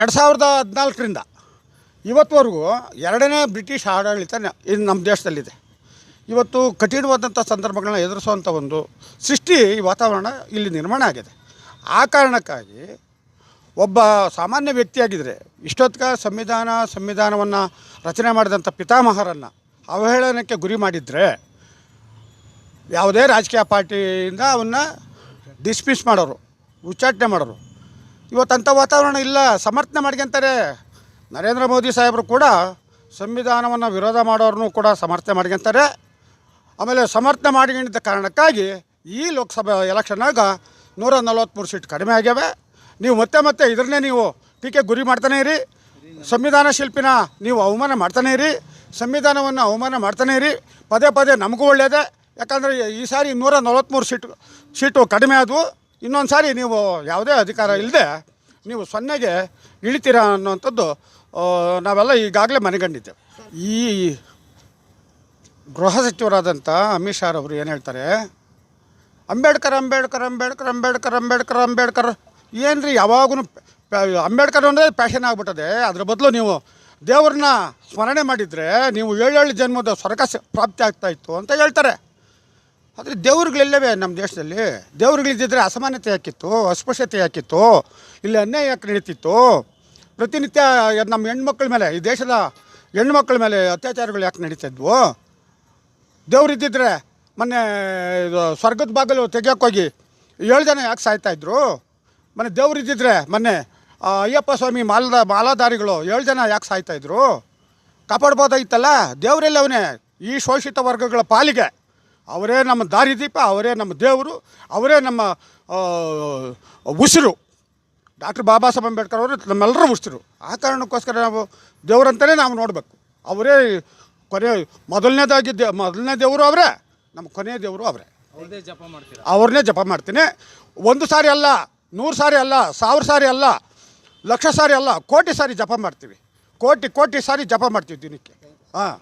ಎರಡು ಸಾವಿರದ ಹದಿನಾಲ್ಕರಿಂದ ಇವತ್ತುವರೆಗೂ ಎರಡನೇ ಬ್ರಿಟಿಷ್ ಆಡಳಿತ ಇದು ನಮ್ಮ ದೇಶದಲ್ಲಿದೆ. ಇವತ್ತು ಕಠಿಣವಾದಂಥ ಸಂದರ್ಭಗಳನ್ನ ಎದುರಿಸುವಂಥ ಒಂದು ಸೃಷ್ಟಿ ಈ ವಾತಾವರಣ ಇಲ್ಲಿ ನಿರ್ಮಾಣ ಆಗಿದೆ. ಆ ಕಾರಣಕ್ಕಾಗಿ ಒಬ್ಬ ಸಾಮಾನ್ಯ ವ್ಯಕ್ತಿಯಾಗಿದ್ದರೆ ಇಷ್ಟೊತ್ತಿಗೆ ಸಂವಿಧಾನ, ಸಂವಿಧಾನವನ್ನು ರಚನೆ ಮಾಡಿದಂಥ ಪಿತಾಮಹರನ್ನು ಅವಹೇಳನಕ್ಕೆ ಗುರಿ ಮಾಡಿದರೆ ಯಾವುದೇ ರಾಜಕೀಯ ಪಾರ್ಟಿಯಿಂದ ಅವನ್ನ ಡಿಸ್ಮಿಸ್ ಮಾಡೋರು, ಉಚ್ಚಾಟನೆ ಮಾಡೋರು ಇವತ್ತಂಥ ವಾತಾವರಣ ಇಲ್ಲ. ಸಮರ್ಥನೆ ಮಾಡ್ಕೊಂತಾರೆ ನರೇಂದ್ರ ಮೋದಿ ಸಾಹೇಬರು ಕೂಡ ಸಂವಿಧಾನವನ್ನು ವಿರೋಧ ಮಾಡೋರನ್ನು ಕೂಡ ಸಮರ್ಥನೆ ಮಾಡ್ಕೊಂತಾರೆ ಆಮೇಲೆ ಸಮರ್ಥನೆ ಮಾಡಿಕೊಂಡಿದ್ದ ಕಾರಣಕ್ಕಾಗಿ ಈ ಲೋಕಸಭಾ ಎಲೆಕ್ಷನ್ನಾಗ ನೂರ ನಲ್ವತ್ತ್ಮೂರು ಸೀಟ್ ಕಡಿಮೆ ಆಗ್ಯಾವೆ. ನೀವು ಮತ್ತೆ ಮತ್ತೆ ಇದನ್ನೇ ನೀವು ಟೀಕೆ ಗುರಿ ಮಾಡ್ತಾನೆ ಇರಿ. ಸಂವಿಧಾನ ಶಿಲ್ಪಿನ ನೀವು ಅವಮಾನ ಮಾಡ್ತಾನೆ ಇರಿ. ಸಂವಿಧಾನವನ್ನು ಅವಮಾನ ಮಾಡ್ತಾನೆ ಇರಿ. ಪದೇ ಪದೇ ನಮಗೂ ಒಳ್ಳೆಯದೇ ಯಾಕಂದರೆ ಈ ಸಾರಿ ನೂರ ನಲ್ವತ್ತ್ಮೂರು ಸೀಟು ಸೀಟು ಕಡಿಮೆ ಆದವು. ಇನ್ನೊಂದು ಸಾರಿ ನೀವು ಯಾವುದೇ ಅಧಿಕಾರ ಇಲ್ಲದೆ ನೀವು ಸೊನ್ನೆಗೆ ಇಳಿತೀರಾ ಅನ್ನುವಂಥದ್ದು ನಾವೆಲ್ಲ ಈಗಾಗಲೇ ಮನೆಗಂಡಿದ್ದೇವೆ. ಈ ಗೃಹ ಸಚಿವರಾದಂಥ ಅಮಿತ್ ಶಾ ಅವರು ಏನು ಹೇಳ್ತಾರೆ ಅಂಬೇಡ್ಕರ್ ಅಂಬೇಡ್ಕರ್ ಅಂಬೇಡ್ಕರ್ ಅಂಬೇಡ್ಕರ್ ಅಂಬೇಡ್ಕರ್ ಅಂಬೇಡ್ಕರ್ ಏನು ರೀ ಯಾವಾಗೂ ಅಂಬೇಡ್ಕರ್ ಅಂದರೆ ಪ್ಯಾಷನ್ ಆಗಿಬಿಟ್ಟದೆ. ಅದ್ರ ಬದಲು ನೀವು ದೇವ್ರನ್ನ ಸ್ಮರಣೆ ಮಾಡಿದರೆ ನೀವು ಏಳೇಳು ಜನ್ಮದ ಸ್ವರ್ಗ ಪ್ರಾಪ್ತಿ ಆಗ್ತಾ ಇತ್ತು ಅಂತ ಹೇಳ್ತಾರೆ. ಆದರೆ ದೇವ್ರುಗಳೆಲ್ಲವೇ ನಮ್ಮ ದೇಶದಲ್ಲಿ? ದೇವ್ರುಗಳಿದ್ದಿದ್ರೆ ಅಸಮಾನತೆ ಯಾಕಿತ್ತು, ಅಸ್ಪೃಶ್ಯತೆ ಯಾಕಿತ್ತು, ಇಲ್ಲಿ ಅನ್ಯಾಯ ಯಾಕೆ ನಡೀತಿತ್ತು? ಪ್ರತಿನಿತ್ಯ ನಮ್ಮ ಹೆಣ್ಮಕ್ಳ ಮೇಲೆ, ಈ ದೇಶದ ಹೆಣ್ಮಕ್ಳ ಮೇಲೆ ಅತ್ಯಾಚಾರಗಳು ಯಾಕೆ ನಡೀತಿದ್ವು ದೇವ್ರಿದ್ದಿದ್ರೆ ಮೊನ್ನೆ ಇದು ಸ್ವರ್ಗದ ಬಾಗಿಲು ತೆಗಿಯೋಕ್ಕೋಗಿ ಏಳು ಜನ ಯಾಕೆ ಸಾಯ್ತಾಯಿದ್ರು ಮೊನ್ನೆ ದೇವ್ರಿದ್ದಿದ್ರೆ ಮೊನ್ನೆ ಅಯ್ಯಪ್ಪ ಸ್ವಾಮಿ ಮಾಲದ ಮಾಲಾಧಾರಿಗಳು ಏಳು ಜನ ಯಾಕೆ ಸಾಯ್ತಾಯಿದ್ರು ಕಾಪಾಡ್ಬೋದಾಗಿತ್ತಲ್ಲ? ದೇವರೆಲ್ಲ ಅವನೇ ಈ ಶೋಷಿತ ವರ್ಗಗಳ ಪಾಲಿಗೆ. ಅವರೇ ನಮ್ಮ ದಾರಿದೀಪ ಅವರೇ ನಮ್ಮ ದೇವರು ಅವರೇ ನಮ್ಮ ಉಸಿರು. ಡಾಕ್ಟರ್ ಬಾಬಾ ಸಾಹೇಬ್ ಅಂಬೇಡ್ಕರ್ ಅವರು ನಮ್ಮೆಲ್ಲರ ಉಸಿರು. ಆ ಕಾರಣಕ್ಕೋಸ್ಕರ ನಾವು ದೇವರಂತಲೇ ನಾವು ನೋಡಬೇಕು. ಅವರೇ ಕೊನೆ ಮೊದಲನೇದಾಗಿ ದೇ ಮೊದಲನೇ ದೇವರು ಅವರೇ ನಮ್ಮ ಕೊನೆಯ ದೇವರು ಅವರೇ. ಅವ್ರದೇ ಜಪ ಮಾಡ್ತೀರಾ? ಅವ್ರನ್ನೇ ಜಪ ಮಾಡ್ತೀನಿ. ಒಂದು ಸಾರಿ ಅಲ್ಲ ನೂರು ಸಾರಿ ಅಲ್ಲ ಸಾವಿರ ಸಾರಿ ಅಲ್ಲ ಲಕ್ಷ ಸಾರಿ ಅಲ್ಲ ಕೋಟಿ ಸಾರಿ ಜಪ ಮಾಡ್ತೀವಿ. ಕೋಟಿ ಕೋಟಿ ಸಾರಿ ಜಪ ಮಾಡ್ತೀವಿ ದಿನಕ್ಕೆ. ಹಾಂ.